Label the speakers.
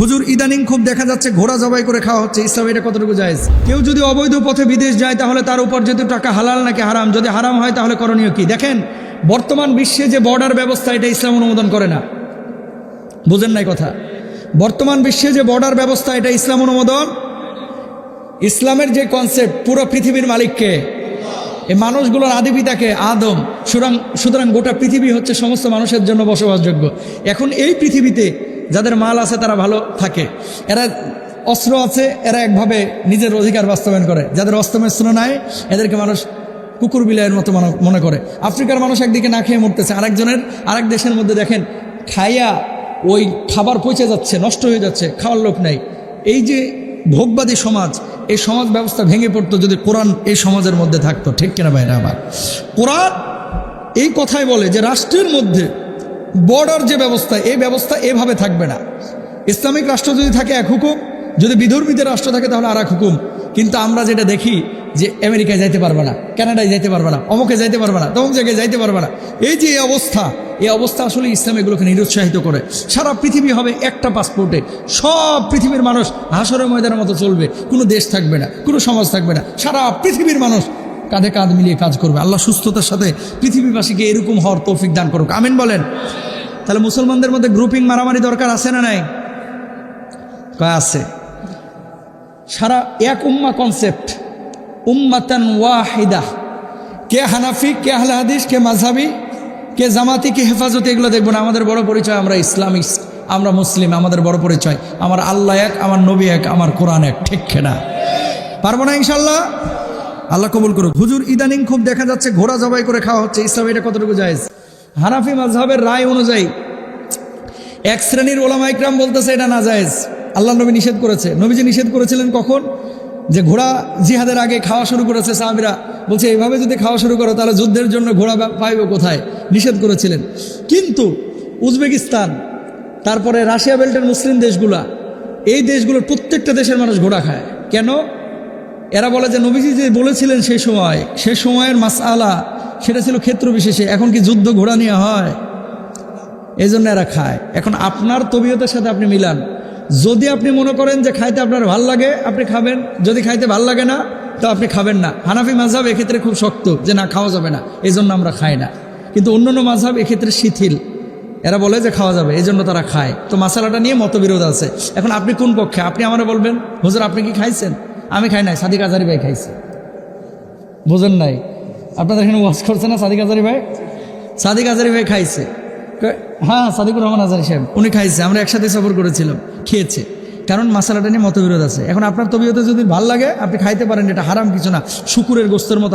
Speaker 1: হুজুর, ইদানিং খুব দেখা যাচ্ছে ঘোড়া জবাই করে খাওয়া হচ্ছে। ইসলাম এটা কতটুকু যায় কেউ যদি অবৈধ পথে বিদেশ যায়, তাহলে তার উপর যেহেতু টাকা হালাল নাকি হারাম, যদি হারাম হয়, তাহলে করণীয় কি? দেখেন, বর্তমান বিশ্বে যে বর্ডার ব্যবস্থা, এটা ইসলাম অনুমোদন করে না। বুঝেন নাই কথা? বর্তমান বিশ্বে যে বর্ডার ব্যবস্থা, এটা ইসলাম অনুমোদন? ইসলামের যে কনসেপ্ট পুরো পৃথিবীর মালিককে এই মানুষগুলোর আদি পিতাকে আদম সুতরাং সুতরাং গোটা পৃথিবী হচ্ছে সমস্ত মানুষের জন্য বসবাসযোগ্য। এখন এই পৃথিবীতে যাদের মাল আছে তারা ভালো থাকে। এরা অস্ত্র আছে, এরা একভাবে নিজের অধিকার বাস্তবায়ন করে। যাদের অস্ত্রমেস্ত্র নাই, এদেরকে মানুষ কুকুর বিলাইয়ের মতো মানো- মনে করে। আফ্রিকার মানুষ একদিকে না খেয়ে মরতেছে, আরেকজনের আরেক দেশের মধ্যে দেখেন, খাইয়া ওই খাবার পচে যাচ্ছে, নষ্ট হয়ে যাচ্ছে, খাওয়ার লোক নাই। এই যে ভোগবাদী সমাজ এই সমাজ ব্যবস্থা ভেঙে পড়তো যদি কোরআন এই সমাজের মধ্যে থাকতো, ঠিক কিনা ভাইরা আমার? কোরআন এই কথাই বলে যে রাষ্ট্রের মধ্যে বর্ডার যে ব্যবস্থা, এই ব্যবস্থা এভাবে থাকবে না। ইসলামিক রাষ্ট্র যদি থাকে এক হুকুম, যদি বিধর্মীদের রাষ্ট্র থাকে তাহলে আর এক হুকুম। কিন্তু আমরা যেটা দেখি যে আমেরিকায় যাইতে পারবে না, কানাডায় যাইতে পারবে না, অমুকে যাইতে পারবে না তমুক জায়গায় যাইতে পারবে না। এই যে অবস্থা, এই অবস্থা আসলে ইসলাম এগুলোকে নিরুৎসাহিত করে। সারা পৃথিবী হবে একটা পাসপোর্টে সব পৃথিবীর মানুষ হাসরের ময়দানের মতো চলবে। কোনো দেশ থাকবে না, কোনো সমাজ থাকবে না। সারা পৃথিবীর মানুষ কাঁধে কাঁধ মিলিয়ে কাজ করবে। আল্লাহ সুস্থতার সাথে পৃথিবীবাসীকে এরকম হওয়ার তৌফিক দান করুক। আমিন বলেন। তাহলে মুসলমানদের মধ্যে গ্রুপিং মারামারি দরকার আছে না নাই? কয় আছে? সারা এক উম্মা কনসেপ্ট উম্মাতান ওয়াহিদা। কে হানাফি, কে আহলে হাদিস, কে মাঝহাবি কে জামাতি, কে হেফাজতি, এগুলো দেখব না। আমাদের বড় পরিচয় আমরা ইসলামিক, আমরা মুসলিম, আমাদের বড় পরিচয়। আমার আল্লাহ এক, আমার নবী এক, আমার কোরআন এক, ঠিক না? পারব না ইনশাল্লাহ আল্লাহ কবুল করুক। হুজুর, ইদানিং খুব দেখা যাচ্ছে ঘোড়া জবাই করে খাওয়া হচ্ছে। ইসলাম এটা কতটুকু জায়েজ? হানাফি মাঝহাবের রায় অনুযায়ী এক শ্রেণির ওলামা ইকরাম বলতেছে এটা না জায়েজ। আল্লাহ নবী নিষেধ করেছে। নবীজি নিষেধ করেছিলেন কখন? যে ঘোড়া জিহাদের আগে খাওয়া শুরু করেছে সাহাবিরা, বলছে, এইভাবে যদি খাওয়া শুরু করো, তাহলে যুদ্ধের জন্য ঘোড়া পাইবে কোথায়? নিষেধ করেছিলেন। কিন্তু উজবেকিস্তান, তারপরে রাশিয়া বেল্টের মুসলিম দেশগুলা, এই দেশগুলোর প্রত্যেকটা দেশের মানুষ ঘোড়া খায়। কেন? এরা বলে যে, নবীজি যে বলেছিলেন সেই সময় সে সময়ের মাসআলা, সেটা ছিল ক্ষেত্র বিশেষে। এখন কি যুদ্ধ ঘোড়া নিয়ে হয়? এই জন্য এরা খায়। এখন আপনার তবিয়তের সাথে আপনি মিলান। যদি আপনি মনে করেন যে খাইতে আপনার ভালো লাগে, আপনি খাবেন। যদি খাইতে ভালো লাগে না, তো আপনি খাবেন না। হানাফি মাঝহাব এক্ষেত্রে খুব শক্ত যে না, খাওয়া যাবে না। এই জন্য আমরা খাই না। কিন্তু অন্যান্য মাঝহাব এক্ষেত্রে শিথিল। এরা বলে যে খাওয়া যাবে এই জন্য তারা খায়। তো মশালাটা নিয়ে মতবিরোধ আছে। এখন আপনি কোন পক্ষে? আপনি আমার বলবেন, হুজুর, আপনি কি খাইছেন? আমি খাই নাই, সাদিক আজারি ভাই খাইছে। বোঝেন নাই? আপনাদের এখানে ওয়াশ করছে না সাদিক আজারি ভাই? সাদিক আজারি ভাই খাইছে। হ্যাঁ সাদিকুর রহমান আজারি সাহেব, উনি খাইছে, আমরা একসাথে সফর করেছিলাম, খেয়েছে। কারণ মশালাটা নিয়ে মতবিরোধ আছে। এখন আপনার তবিয়তে যদি ভালো লাগে, আপনি খাইতে পারেন, এটা হারাম কিছু না। শুকুরের গোস্তের মতো